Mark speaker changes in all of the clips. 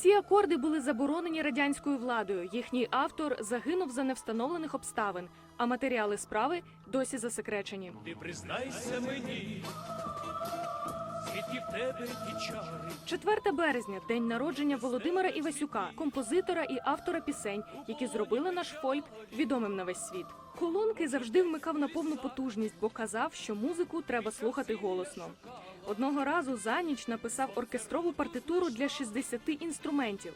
Speaker 1: Ці акорди були заборонені радянською владою. Їхній автор загинув за невстановлених обставин, а матеріали справи досі засекречені.
Speaker 2: Ти признайся мені, звідки в тебе ті чари,
Speaker 1: 4 березня день народження Володимира Івасюка, композитора і автора пісень, які зробили наш фольк відомим на весь світ. Колонки завжди вмикав на повну потужність, бо казав, що музику треба слухати голосно. Одного разу за ніч написав оркестрову партитуру для 60 інструментів.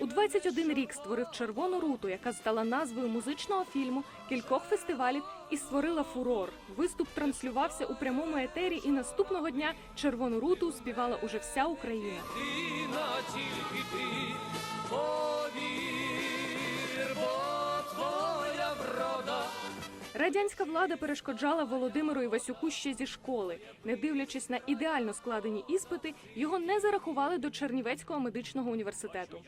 Speaker 1: У 21 рік створив червону руту, яка стала назвою музичного фільму, кількох фестивалів і створила фурор. Виступ транслювався у прямому етері, і наступного дня червону руту співала уже вся Україна.
Speaker 2: ти
Speaker 1: Радянська влада перешкоджала Володимиру Івасюку ще зі школи. Не дивлячись на ідеально складені іспити, його не зарахували до Чернівецького медичного університету.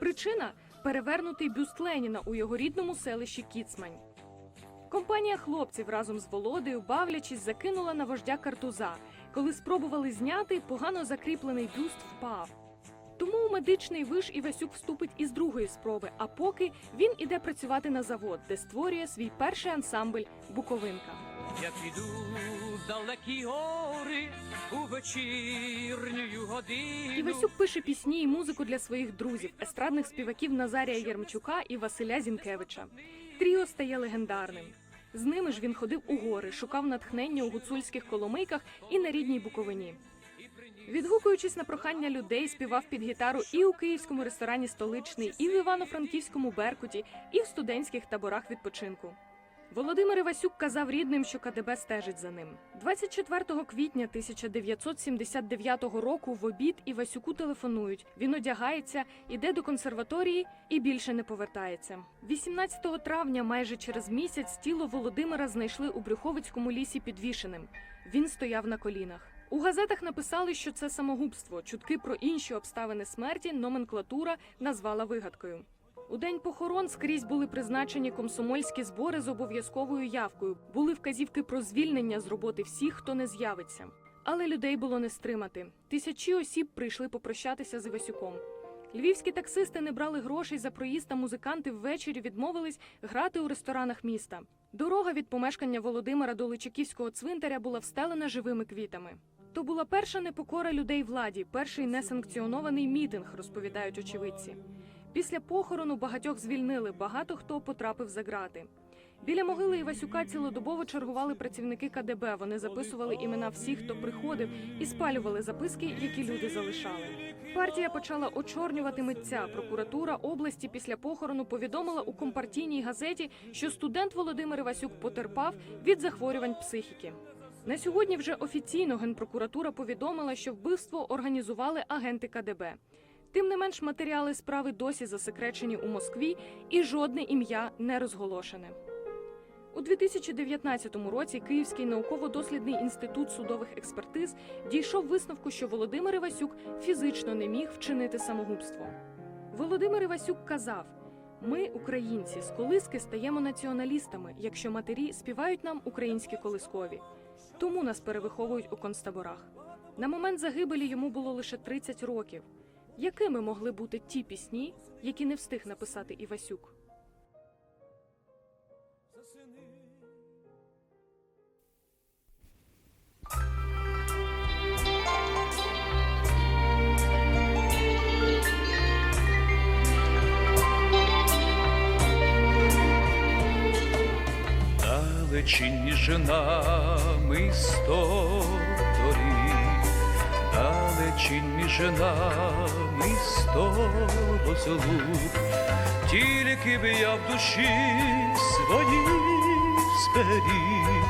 Speaker 1: Причина перевернутий бюст Леніна у його рідному селищі Кіцмань. Компанія хлопців разом з Володею, бавлячись, закинула на вождя картуза. Коли спробували зняти, погано закріплений бюст впав. Тому у медичний виш Івасюк вступить із другої спроби, а поки він іде працювати на завод, де створює свій перший ансамбль Буковинка.
Speaker 2: Я піду в далекі гори у вечірню годину.
Speaker 1: Івасюк пише пісні і музику для своїх друзів, естрадних співаків Назарія Єрмчука і Василя Зінкевича. Тріо стає легендарним. З ними ж він ходив у гори, шукав натхнення у гуцульських коломийках і на рідній Буковині. Відгукуючись на прохання людей, співав під гітару і у київському ресторані столичний, і в Івано-Франківському Беркуті, і в студентських таборах відпочинку. Володимир Івасюк казав рідним, що КДБ стежить за ним. 24 квітня 1979 року в обід Івасюку телефонують. Він одягається, іде до консерваторії і більше не повертається. 18 травня, майже через місяць, тіло Володимира знайшли у Брюховицькому лісі підвішеним. Він стояв на колінах. У газетах написали, що це самогубство. Чутки про інші обставини смерті номенклатура назвала вигадкою. У день похорон скрізь були призначені комсомольські збори з обов'язковою явкою. Були вказівки про звільнення з роботи всіх, хто не з'явиться. Але людей було не стримати. Тисячі осіб прийшли попрощатися з Івасюком. Львівські таксисти не брали грошей за проїзд, а музиканти ввечері відмовились грати у ресторанах міста. Дорога від помешкання Володимира до Личаківського цвинтаря була встелена живими квітами. То була перша непокора людей владі, перший несанкціонований мітинг, розповідають очевидці. Після похорону багатьох звільнили, багато хто потрапив за грати. Біля могили Івасюка цілодобово чергували працівники КДБ. Вони записували імена всіх, хто приходив, і спалювали записки, які люди залишали. Партія почала очорнювати митця. Прокуратура області після похорону повідомила у компартійній газеті, що студент Володимир Івасюк потерпав від захворювань психіки. На сьогодні вже офіційно генпрокуратура повідомила, що вбивство організували агенти КДБ. Тим не менш, матеріали справи досі засекречені у Москві, і жодне ім'я не розголошене. У 2019 році Київський науково-дослідний інститут судових експертиз дійшов висновку, що Володимир Івасюк фізично не міг вчинити самогубство. Володимир Івасюк казав: ми, українці, з колиски стаємо націоналістами, якщо матері співають нам українські колискові. Тому нас перевиховують у концтаборах. На момент загибелі йому було лише 30 років. Якими могли бути ті пісні, які не встиг написати Івасюк?
Speaker 2: Далечінь між нами сто доріг, далечінь між нами сто розлук, тільки б я в душі своїй зберіг,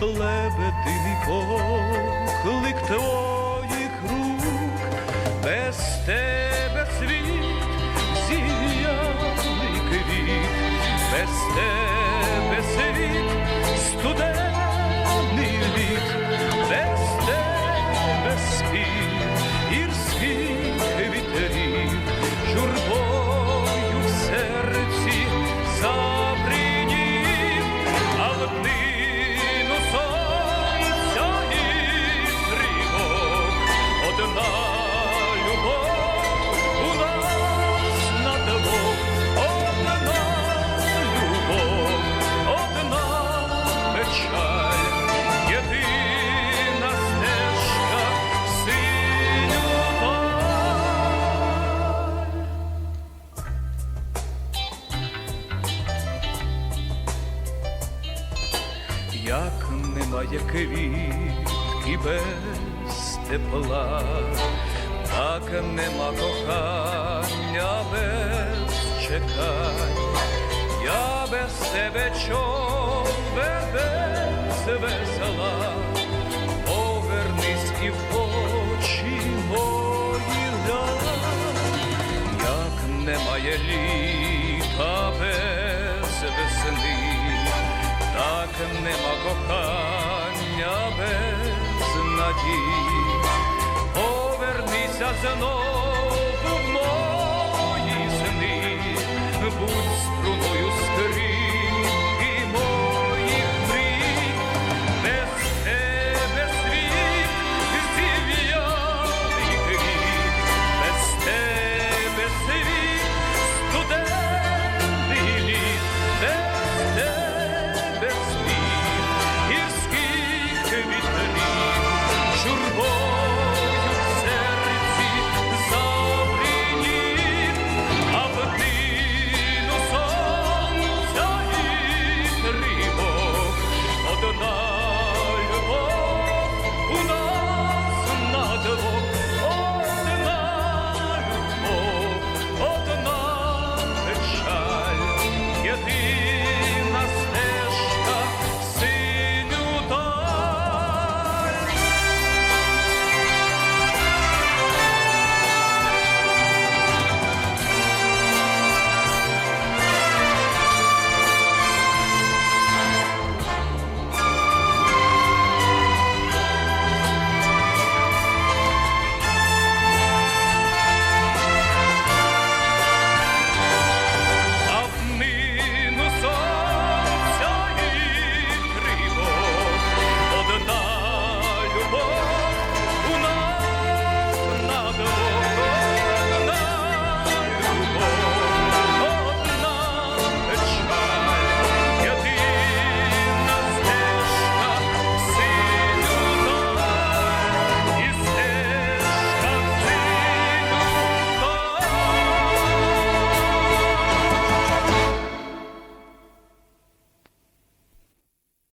Speaker 2: лебединий поклик твоїх рук, без тебе світ зів'яний квіт, без тебе світ student квітки без тепла, так нема кохання без чекань. Я без тебе човен без весела, повернись і в очі мої глянь, як немає літа нема кохання без надії, Повернися знов